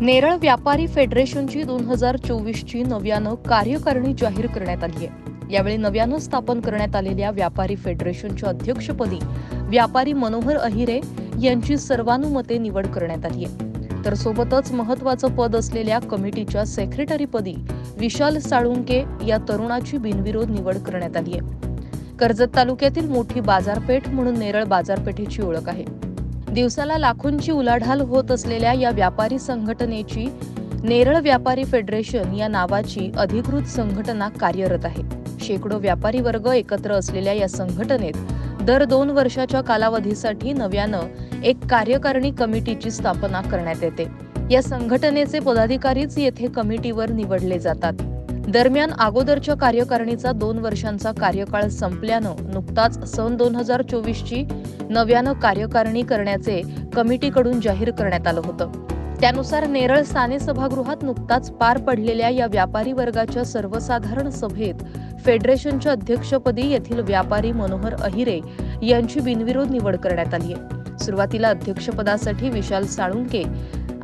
नेरळ व्यापारी फेडरेशनची दोन हजार चोवीसची नव्यानं कार्यकारिणी जाहीर करण्यात आली आहे. यावेळी नव्यानं स्थापन करण्यात आलेल्या व्यापारी फेडरेशनच्या अध्यक्षपदी व्यापारी मनोहर अहिरे यांची सर्वानुमते निवड करण्यात आली आहे. तर सोबतच महत्वाचं पद असलेल्या कमिटीच्या सेक्रेटरीपदी विशाल साळुंके या तरुणाची बिनविरोध निवड करण्यात आली आहे. कर्जत तालुक्यातील मोठी बाजारपेठ म्हणून नेरळ बाजारपेठेची ओळख आहे. दिवसाला लाखोंची उलाढाल होत असलेल्या या व्यापारी संघटनेची नेरळ व्यापारी फेडरेशन या नावाची अधिकृत संघटना कार्यरत आहे. शेकडो व्यापारी वर्ग एकत्र असलेल्या या संघटनेत दर दोन वर्षाच्या कालावधीसाठी नव्यानं एक कार्यकारिणी कमिटीची स्थापना करण्यात येते. या संघटनेचे पदाधिकारीच येथे कमिटीवर निवडले जातात. दरम्यान अगोदरच्या कार्यकारिणीचा दोन वर्षांचा कार्यकाळ संपल्यानं नुकताच सन दोन हजार चोवीसची नव्यानं कार्यकारिणी करण्याचे कमिटीकडून जाहीर करण्यात आलं होतं. त्यानुसार नेरळ साने सभागृहात नुकताच पार पडलेल्या या व्यापारी वर्गाच्या सर्वसाधारण सभेत फेडरेशनच्या अध्यक्षपदी येथील व्यापारी मनोहर अहिरे यांची बिनविरोध निवड करण्यात आली आहे. सुरुवातीला अध्यक्षपदासाठी विशाल साळुंके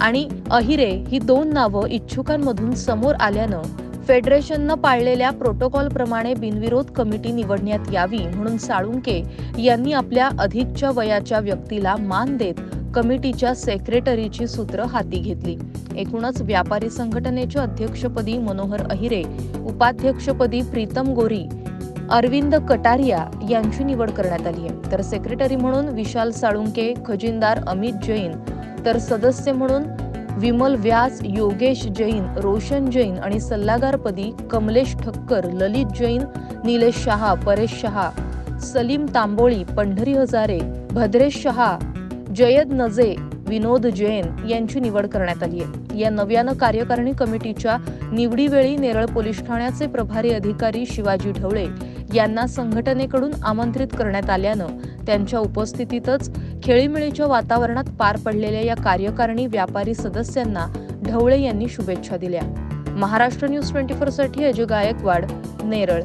आणि अहिरे ही दोन नावं इच्छुकांमधून समोर आल्यानं फेडरेशननं पाळलेल्या प्रोटोकॉल प्रमाणे बिनविरोध कमिटी निवडण्यात यावी म्हणून साळुंके यांनी आपल्या अधिकच्या वयाच्या व्यक्तीला मान देत कमिटीच्या सेक्रेटरीची सूत्र हाती घेतली. एकूणच व्यापारी संघटनेच्या अध्यक्षपदी मनोहर अहिरे उपाध्यक्षपदी प्रीतम गोरी अरविंद कटारिया यांची निवड करण्यात आली आहे. तर सेक्रेटरी म्हणून विशाल साळुंके खजिनदार अमित जैन तर सदस्य म्हणून विमल व्यास योगेश जैन रोशन जैन आणि सल्लागारपदी कमलेश ठक्कर ललित जैन निलेश शहा परेश शहा सलीम तांबोळी पंढरी हजारे भद्रेश शहा जयद नजे विनोद जैन यांची निवड करण्यात आली आहे. या नव्यानं कार्यकारिणी कमिटीच्या निवडीवेळी नेरळ पोलीस ठाण्याचे प्रभारी अधिकारी शिवाजी ढवळे यांना संघटनेकडून आमंत्रित करण्यात आल्यानं त्यांच्या उपस्थितीतच खेळीमेळीच्या वातावरणात पार पडलेल्या या कार्यकारिणी व्यापारी सदस्यांना ढवळे यांनी शुभेच्छा दिल्या. महाराष्ट्र न्यूज ट्वेंटी फोरसाठी अजय गायकवाड नेरळ.